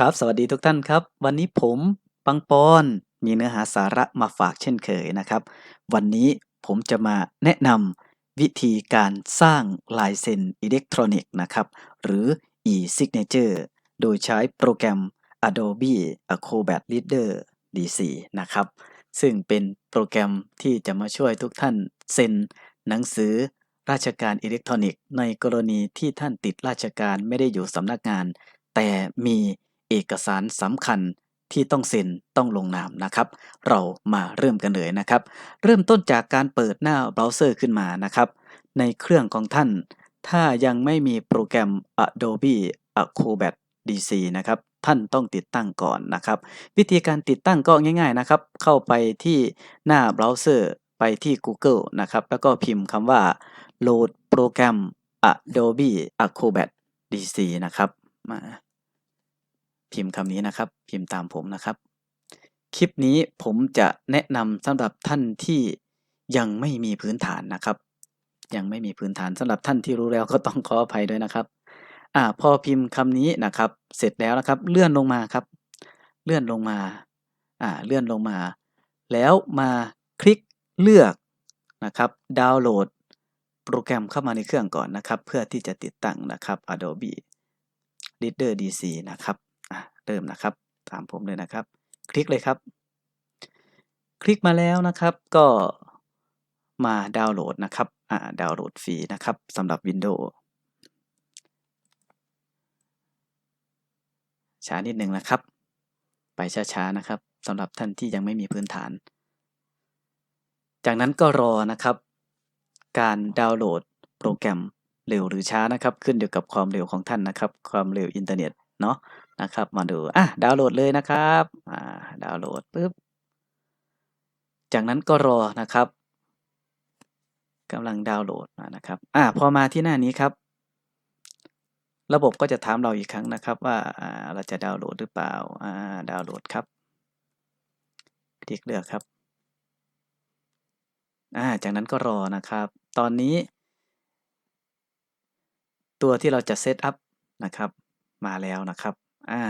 ครับ สวัสดีทุกท่านครับ วันนี้ผมปังปอนมีเนื้อหาสาระมาฝากเช่นเคยนะครับ วันนี้ผมจะมาแนะนำวิธีการสร้างลายเซ็นอิเล็กทรอนิกส์นะครับ หรือ e-signature โดยใช้โปรแกรม Adobe Acrobat Reader DC นะครับ ซึ่งเป็นโปรแกรมที่จะมาช่วยทุกท่านเซ็นหนังสือราชการอิเล็กทรอนิกส์ ในกรณีที่ท่านติดราชการไม่ได้อยู่สำนักงาน แต่มี เอกสารสำคัญที่ต้องเซ็นต้องลงนามนะครับ เรามาเริ่มกันเลยนะครับ เริ่มต้นจากการเปิดหน้าเบราว์เซอร์ขึ้นมานะครับ ในเครื่องของท่าน ถ้ายังไม่มีโปรแกรม Adobe Acrobat DC นะครับ ท่านต้องติดตั้งก่อนนะครับ วิธีการติดตั้งก็ง่าย ๆนะครับ เข้าไปที่หน้าเบราว์เซอร์ไปที่ Google นะครับ แล้วก็พิมพ์คำว่าโหลดโปรแกรม Adobe Acrobat DC นะครับมา พิมพ์คำนี้นะครับ พิมพ์ตามผมนะครับ คลิปนี้ผมจะแนะนำสำหรับท่านที่ยังไม่มีพื้นฐานนะครับ ยังไม่มีพื้นฐานสำหรับท่านที่รู้แล้วก็ต้องขออภัยด้วยนะครับอ่าพอพิมพ์คำนี้นะครับ เสร็จแล้วนะครับ เลื่อนลงมาครับ เลื่อนลงมาอ่าเลื่อนลงมา แล้วมาคลิกเลือกนะครับ ดาวน์โหลด โปรแกรมเข้ามาในเครื่องก่อนนะครับ เพื่อที่จะติดตั้งนะครับ Adobe Reader DC นะครับ เริ่มนะครับ ตามผมเลยนะครับ คลิกเลยครับ คลิกมาแล้วนะครับก็มาดาวน์โหลดนะครับอ่าดาวน์โหลดฟรีนะครับสำหรับ Windows ช้านิดหนึ่งนะครับ ไปช้าๆนะครับสำหรับท่านที่ยังไม่มีพื้นฐาน จากนั้นก็รอนะครับ การดาวน์โหลดโปรแกรมเร็วหรือช้านะครับ ขึ้นอยู่กับความเร็วของท่านนะครับ ความเร็วอินเทอร์เน็ตเนาะ นะครับ มาดูอะดาวน์โหลดเลยนะครับอ่าดาวน์โหลดปุ๊บจากนั้นก็รอนะครับกำลังดาวน์โหลดนะครับอ่าพอมาที่หน้านี้ครับ ระบบก็จะถามเราอีกครั้งนะครับ ว่าอ่าเราจะดาวน์โหลดหรือเปล่าอ่าดาวน์โหลดครับ คลิกเลือกครับอ่าจากนั้นก็รอนะครับ ตอนนี้ ตัวที่เราจะเซตอัพนะครับ มาแล้วนะครับ อ่า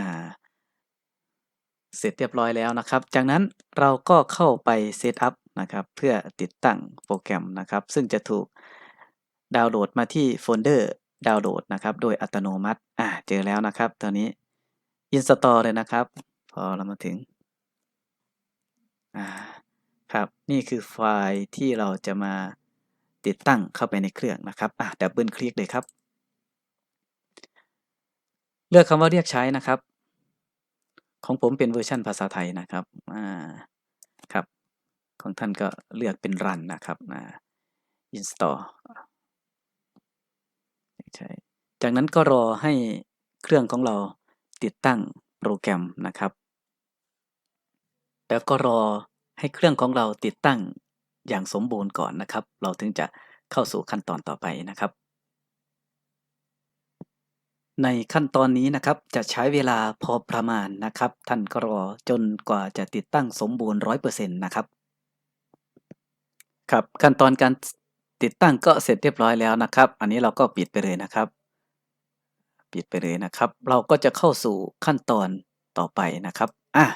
เสร็จเรียบร้อยแล้วนะครับ จากนั้นเราก็เข้าไปเซตอัพนะครับเพื่อติดตั้งโปรแกรมนะครับ ซึ่งจะถูกดาวน์โหลดมาที่โฟลเดอร์ดาวน์โหลดนะครับโดยอัตโนมัติอ่าเจอแล้วนะครับตอนนี้ install เลยนะครับ พอเรามาถึงอ่าครับนี่คือไฟล์ที่เราจะมาติดตั้งเข้าไปในเครื่องนะครับอ่าดับเบิลคลิกเลยครับ เลือกคำว่าเรียกใช้นะครับ ของผมเป็นเวอร์ชันภาษาไทยนะครับอ่าครับ ของท่านก็เลือกเป็นรันนะครับอ่า install ใช่จากนั้นก็รอให้เครื่องของเราติดตั้งโปรแกรมนะครับ แล้วก็รอให้เครื่องของเราติดตั้งอย่างสมบูรณ์ก่อนนะครับ เราถึงจะเข้าสู่ขั้นตอนต่อไปนะครับ ในขั้นตอนนี้นะครับจะใช้เวลาพอประมาณนะครับ ท่านก็รอจนกว่าจะติดตั้งสมบูรณ์ 100%นะครับครับขั้นตอนการติดตั้งก็เสร็จเรียบร้อยแล้วนะครับ อันนี้เราก็ปิดไปเลยนะครับ ปิดไปเลยนะครับ เราก็จะเข้าสู่ขั้นตอนต่อไปนะครับอะ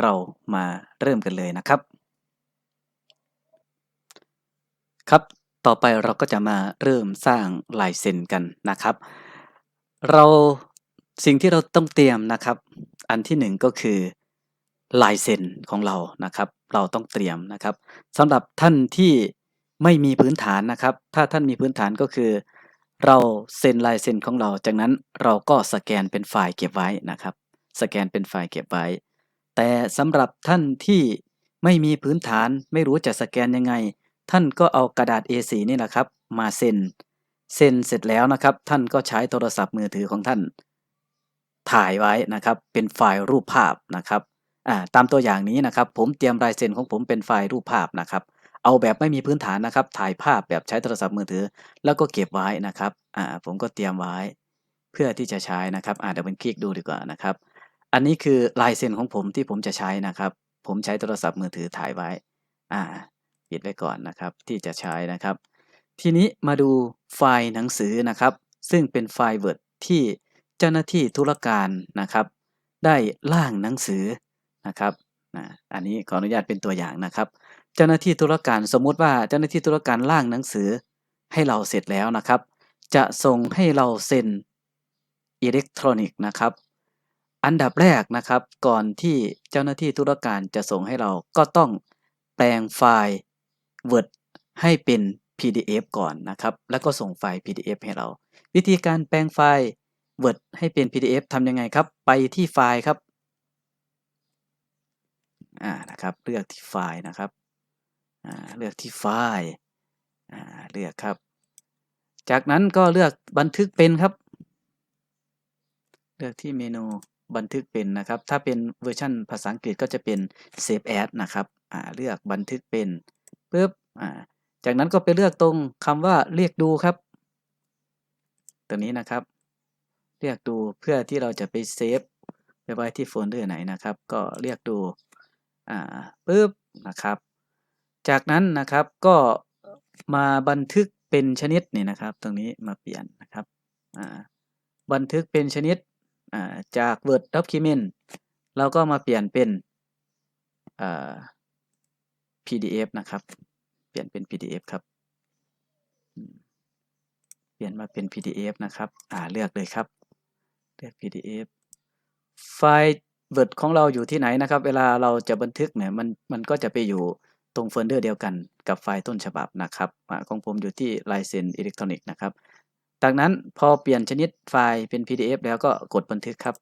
เรามาเริ่มกันเลยนะครับ ครับ ต่อไปเราก็จะมาเริ่มสร้างลายเซ็นกันนะครับ เราสิ่งที่เราต้องเตรียมนะครับ อันที่หนึ่งก็คือลายเซ็นของเรานะครับ เราต้องเตรียมนะครับสำหรับท่านที่ไม่มีพื้นฐานนะครับ ถ้าท่านมีพื้นฐานก็คือ เราเซ็นลายเซ็นของเรา จากนั้นเราก็สแกนเป็นไฟล์เก็บไว้นะครับ สแกนเป็นไฟล์เก็บไว้ แต่สำหรับท่านที่ไม่มีพื้นฐานไม่รู้จะสแกนยังไง ท่านก็เอากระดาษ A4 นี่แหละครับ มาเซ็น เซ็นเสร็จแล้วนะครับ ท่านก็ใช้โทรศัพท์มือถือของท่าน ถ่ายไว้นะครับ เป็นไฟล์รูปภาพนะครับอ่าตามตัวอย่างนี้นะครับ ผมเตรียมลายเซ็นของผมเป็นไฟล์รูปภาพนะครับ เอาแบบไม่มีพื้นฐานนะครับ ถ่ายภาพแบบใช้โทรศัพท์มือถือ แล้วก็เก็บไว้นะครับอ่าผมก็เตรียมไว้ เพื่อที่จะใช้นะครับอ่าเดี๋ยวผมคลิกดูดีกว่านะครับ อันนี้คือลายเซ็นของผมที่ผมจะใช้นะครับ ผมใช้โทรศัพท์มือถือถ่ายไว้อ่าปิดไว้ก่อนนะครับ ที่จะใช้นะครับ ทีนี้มาดูไฟล์หนังสือนะครับ ซึ่งเป็นไฟล์ Word ที่เจ้าหน้าที่ธุรการนะครับ ได้ร่างหนังสือนะครับอันนี้ขออนุญาตเป็นตัวอย่างนะครับ เจ้าหน้าที่ธุรการสมมุติว่าเจ้าหน้าที่ธุรการร่างหนังสือให้เราเสร็จแล้วนะครับ จะส่งให้เราเซ็นอิเล็กทรอนิกส์นะครับ อันดับแรกนะครับ ก่อนที่เจ้าหน้าที่ธุรการจะส่งให้เราก็ต้องแปลงไฟล์ Word ให้เป็น PDF ก่อนนะครับ แล้วก็ส่งไฟล์ PDF ให้เรา วิธีการแปลงไฟล์ Word ให้เป็น PDF ทำยังไงครับ ไปที่ไฟล์ครับ อ่า นะครับ เลือกที่ไฟล์นะครับ อ่า เลือกที่ไฟล์ อ่า เลือกครับ จากนั้นก็เลือกบันทึกเป็นครับ เลือกที่เมนูบันทึกเป็นนะครับ ถ้าเป็นเวอร์ชันภาษาอังกฤษก็จะเป็น Save As นะครับ อ่า เลือกบันทึกเป็นปุ๊บ อ่า จากนั้นก็ไปเลือกตรงคำว่าเรียกดูครับ ตัวนี้นะครับ เรียกดูเพื่อที่เราจะไปเซฟไปไว้ที่โฟลเดอร์ไหนนะครับ ก็เรียกดูอ่าปุ๊บนะครับ จากนั้นนะครับก็มาบันทึกเป็นชนิดนี่นะครับ ตรงนี้มาเปลี่ยนนะครับอ่าบันทึกเป็นชนิดอ่าจาก Word Document เราก็มาเปลี่ยนเป็นอ่า PDF นะครับ เปลี่ยนเป็น PDF ครับ เปลี่ยนมาเป็น PDF นะครับ อ่า เลือกเลยครับ เลือก PDF ไฟล์ Word ของเราอยู่ที่ไหนนะครับ เวลาเราจะบันทึกเนี่ย มัน มันก็จะไปอยู่ตรงโฟลเดอร์เดียวกันกับไฟล์ต้นฉบับนะครับอของผมอยู่ที่ลายเซ็นอิเล็กทรอนิกส์นะครับ จากนั้นพอเปลี่ยนชนิดไฟล์เป็น PDF แล้วก็กดบันทึกครับ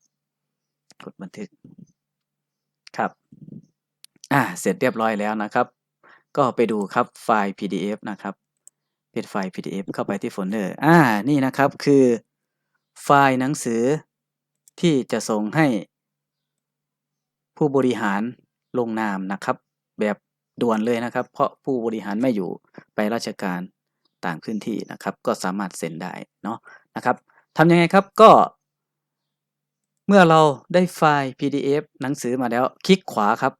กดบันทึก ครับ อ่า เสร็จเรียบร้อยแล้วนะครับ ก็ไปดูครับไฟล์ PDF นะครับเป็นไฟล์ PDF เข้าไปที่โฟลเดอร์อ่านี่นะครับคือไฟล์หนังสือที่จะส่งให้ผู้บริหารลงนามนะครับ แบบด่วนเลยนะครับ เพราะผู้บริหารไม่อยู่ไปราชการต่างพื้นที่นะครับ ก็สามารถเซ็นได้เนาะนะครับทำยังไงครับก็ เมื่อเราได้ไฟล์ PDF หนังสือมาแล้ว คลิกขวาครับ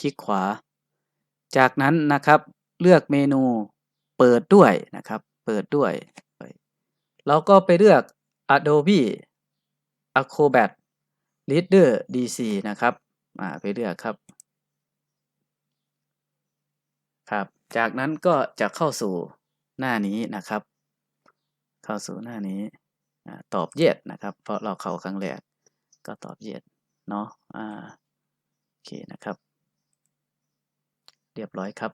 คลิกขวา จากนั้นนะครับเลือกเมนูเปิดด้วยนะครับ เปิดด้วยเราก็ไปเลือก Adobe Acrobat Reader DC นะครับอ่าไปเลือกครับ ครับ จากนั้นก็จะเข้าสู่หน้านี้นะครับ เข้าสู่หน้านี้ตอบ yes นะครับ เพราะเราเข้าครั้งแรกก็ตอบ yes เนาะโอเคนะครับ เรียบร้อยครับ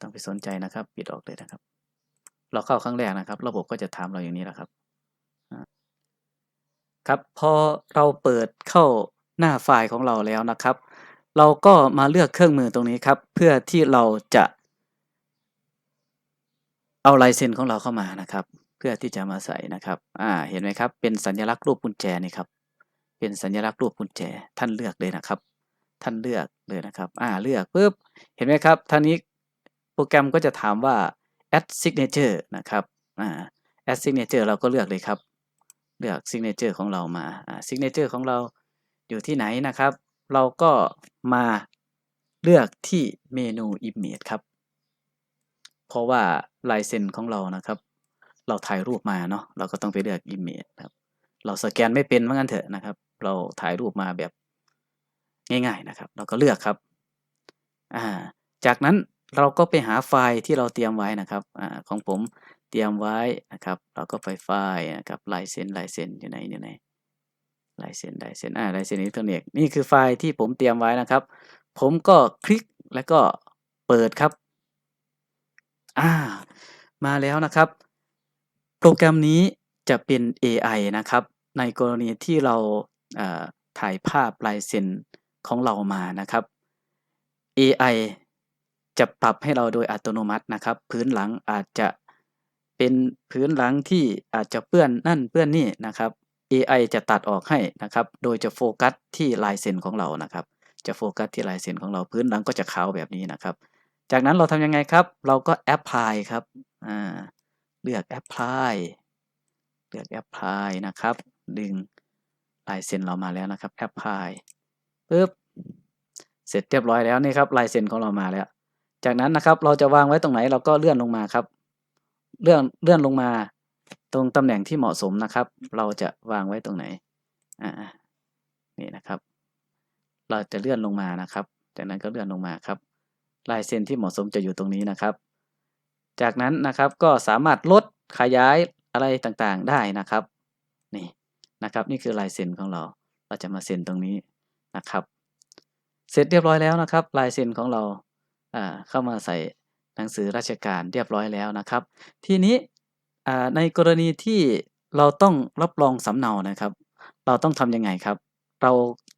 ต้องไปสนใจนะครับ ปิดออกเลยนะครับ เราเข้าครั้งแรกนะครับ ระบบก็จะถามเราอย่างนี้แหละครับ ครับ พอเราเปิดเข้าหน้าไฟล์ของเราแล้วนะครับ เราก็มาเลือกเครื่องมือตรงนี้ครับ เพื่อที่เราจะเอาลายเซ็นของเราเข้ามานะครับ เพื่อที่จะมาใส่นะครับ อ่า เห็นไหมครับ เป็นสัญลักษณ์รูปกุญแจนี่ครับ เป็นสัญลักษณ์รูปกุญแจท่านเลือกเลยนะครับ ท่านเลือกเลยนะครับ อ่าเลือกปุ๊บเห็นไหมครับท่านี้โปรแกรมก็จะถามว่า add signature นะครับอ่า add signature เราก็เลือกเลยครับ เลือก signature ของเรามาอ่า signature ของเราอยู่ที่ไหนนะครับ เราก็มาเลือกที่เมนู image ครับ เพราะว่าลายเซ็นของเรานะครับ เราถ่ายรูปมาเนาะเราก็ต้องไปเลือก image ครับเราสแกนไม่เป็นว่างั้นเถอะนะครับ เราถ่ายรูปมาแบบ ง่ายๆนะครับ เราก็เลือกครับอ่าจากนั้นเราก็ไปหาไฟล์ที่เราเตรียมไว้นะครับอของผมเตรียมไว้นะครับ เราก็ไปไฟล์นะครับลายเซ็นลายเซ็นอยู่ไหนอยู่ไหนลายเซ็นลายเซ็นอ่าลายเซ็นอิเล็กทรอนิกส์นี่คือไฟล์ที่ผมเตรียมไว้นะครับ ผมก็คลิกแล้วก็เปิดครับอ่ามาแล้วนะครับ โปรแกรมนี้จะเป็น AI นะครับ ในกรณีที่เราถ่ายภาพลายเซ็น ของเรามานะครับ AI จะปรับให้เราโดยอัตโนมัตินะครับ พื้นหลังอาจจะเป็นพื้นหลังที่อาจจะเปื้อนนั่นเปื้อนนี่นะครับ AI จะตัดออกให้นะครับ โดยจะโฟกัสที่ลายเซ็นของเรานะครับ จะโฟกัสที่ลายเซ็นของเราพื้นหลังก็จะขาวแบบนี้นะครับ จากนั้นเราทำยังไงครับ เราก็ apply ครับเลือก apply เลือก apply นะครับ ดึงลายเซ็นเรามาแล้วนะครับ apply ปึ๊ บเสร็จเรียบร้อยแล้วนี่ครับลายเซ็นของเรามาแล้ว จากนั้นนะครับเราจะวางไว้ตรงไหนเราก็เลื่อนลงมาครับ เลื่อนเลื่อนลงมา ตรงตำแหน่งที่เหมาะสมนะครับ เราจะวางไว้ตรงไหนอ่านี่นะครับ เราจะเลื่อนลงมานะครับ จากนั้นก็เลื่อนลงมาครับ ลายเซ็นที่เหมาะสมจะอยู่ตรงนี้นะครับ จากนั้นนะครับก็สามารถลดขยายอะไรต่างๆได้นะครับ นี่นะครับ นี่คือลายเซ็นของเรา เราจะมาเซ็นตรงนี้ นะครับ เสร็จเรียบร้อยแล้วนะครับ ลายเซ็นของเราเข้ามาใส่หนังสือราชการเรียบร้อยแล้วนะครับ ทีนี้ในกรณีที่เราต้องรับรองสำเนานะครับ เราต้องทำยังไงครับ เรา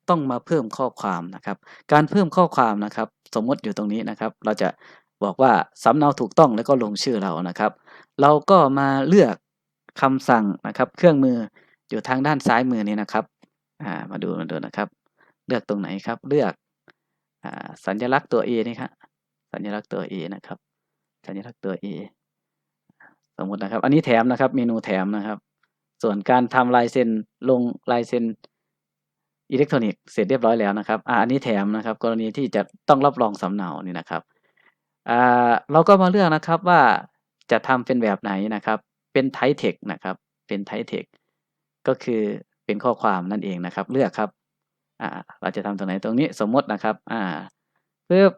ต้องมาเพิ่มข้อความนะครับ การเพิ่มข้อความนะครับ สมมติอยู่ตรงนี้นะครับ เราจะบอกว่าสำเนาถูกต้องแล้วก็ลงชื่อเรานะครับ เราก็มาเลือกคำสั่งนะครับ เครื่องมืออยู่ทางด้านซ้ายมือนี้นะครับามาดูมาดูนะครับ เลือกตรงไหนครับ เลือกอสัญลักษณ์ตัว A นี่ครับสัญลักษณ์ตัว A นะครับ สัญลักษณ์ตัว A สมมุตินะครับ อันนี้แถมนะครับ เมนูแถมนะครับ ส่วนการทำลายเซ็นลงลายเซ็นอิเล็กทรอนิกส์เสร็จเรียบร้อยแล้วนะครับอ่าอันนี้แถมนะครับ กรณีที่จะต้องรับรองสำเนานี่นะครับอ่าเราก็มาเลือกนะครับว่าจะทำเป็นแบบไหนนะครับ เป็นไทเทคนะครับ เป็นไทเทคก็คือเป็นข้อความนั่นเองนะครับ เลือกครับ อ่าเราจะทำตรงไหนตรงนี้สมมตินะครับอ่าปึ๊บ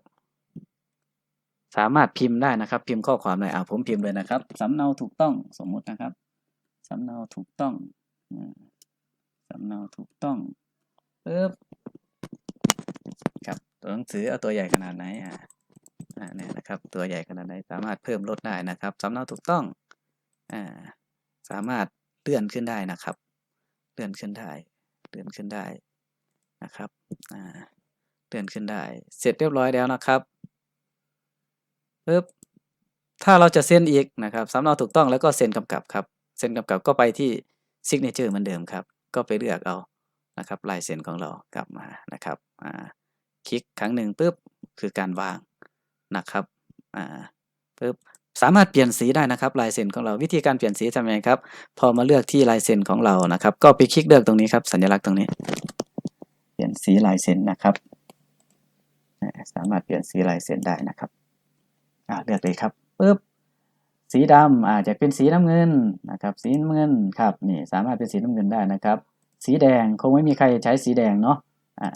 สามารถพิมพ์ได้นะครับ พิมพ์ข้อความได้อ่าผมพิมพ์เลยนะครับสำเนาถูกต้องสมมตินะครับสำเนาถูกต้องอ่าสำเนาถูกต้องปึ๊บครับตัวหนังสือเอาตัวใหญ่ขนาดไหนอ่าอ่าเนี่ยนะครับ ตัวใหญ่ขนาดไหนสามารถเพิ่มลดได้นะครับสำเนาถูกต้องอ่าสามารถเลื่อนขึ้นได้นะครับ เลื่อนขึ้นได้เลื่อนขึ้นได้ นะครับเลื่อนขึ้นได้ เสร็จเรียบร้อยแล้วนะครับปึ๊บถ้าเราจะเซ็นอีกนะครับสำเนาถูกต้องแล้วก็เซ็นกำกับครับ เซ็นกำกับก็ไปที่ Signature เหมือนเดิมครับ ก็ไปเลือกเอานะครับลายเซ็นของเรากลับมานะครับคลิกครั้งหนึ่งปุ๊บคือการวางนะครับปึ๊บสามารถเปลี่ยนสีได้นะครับ ลายเซ็นของเราวิธีการเปลี่ยนสีทำยังไงครับ พอมาเลือกที่ลายเซ็นของเรานะครับ ก็ไปคลิกเลือกตรงนี้ครับ สัญลักษณ์ตรงนี้ ยนสีลายเซ็นนะครับ สามารถเปลี่ยนสีลายเซ็นได้นะครับอาเลือกเลยครับปึ๊บสีดำอาจจะเป็นสีน้ำเงินนะครับ สีน้ำเงินครับนี่สามารถเป็นสีน้ำเงินได้นะครับ สีแดงคงไม่มีใครใช้สีแดงเนาะอ่า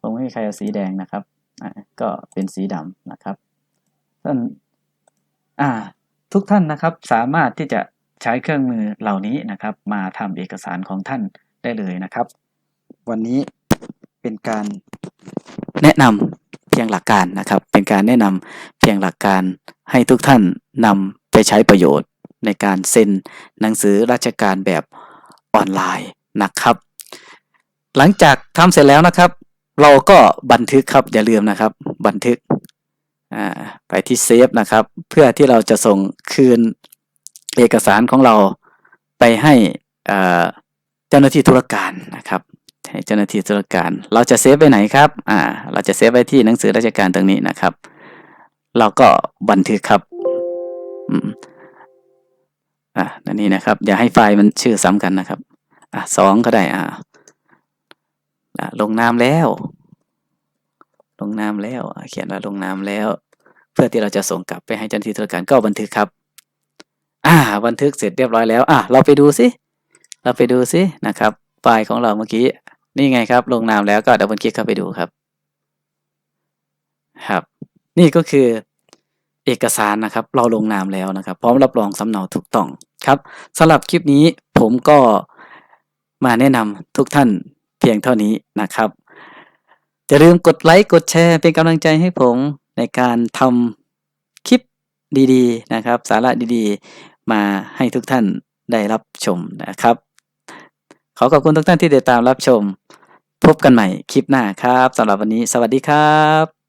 คงไม่มีใครเอาสีแดงนะครับอ่าก็เป็นสีดำนะครับท่านอ่าทุกท่านนะครับสามารถที่จะใช้เครื่องมือเหล่านี้นะครับ มาทำเอกสารของท่านได้เลยนะครับ วันนี้ เป็นการแนะนำเพียงหลักการนะครับ เป็นการแนะนำเพียงหลักการให้ทุกท่านนำไปใช้ประโยชน์ ในการเซ็นหนังสือราชการแบบออนไลน์นะครับ หลังจากทำเสร็จแล้วนะครับ เราก็บันทึกครับอย่าลืมนะครับ บันทึกไปที่เซฟนะครับ เพื่อที่เราจะส่งคืนเอกสารของเราไปให้เจ้าหน้าที่ธุรการนะครับ ให้เจ้าหน้าที่ธุรการ เราจะเซฟไปไหนครับ อ่า เราจะเซฟไว้ที่หนังสือราชการตรงนี้นะครับ เราก็บันทึกครับ อืม อ่านั่นนี่นะครับ อย่าให้ไฟล์มันชื่อซ้ำกันนะครับ อ่าสองก็ได้ อ่าลงนามแล้ว ลงนามแล้ว เขียนว่าลงนามแล้ว เพื่อที่เราจะส่งกลับไปให้เจ้าหน้าที่ธุรการก็บันทึกครับ อ่า บันทึกเสร็จเรียบร้อยแล้ว อ่าเราไปดูสิ เราไปดูสินะครับไฟล์ของเราเมื่อกี้ นี่ไงครับ ลงนามแล้วก็ดับเบิลคลิกเข้าไปดูครับ ครับ นี่ก็คือเอกสารนะครับ เราลงนามแล้วนะครับ พร้อมรับรองสำเนาถูกต้องครับสำหรับคลิปนี้ผมก็มาแนะนำทุกท่านเพียงเท่านี้นะครับอย่าลืมกดไลค์กดแชร์เป็นกำลังใจให้ผมในการทำคลิปดีๆนะครับ สาระดีๆ มาให้ทุกท่านได้รับชมนะครับ ขอขอบคุณทุกท่านที่ติดตามรับชม พบกันใหม่คลิปหน้าครับสำหรับวันนี้ สวัสดีครับ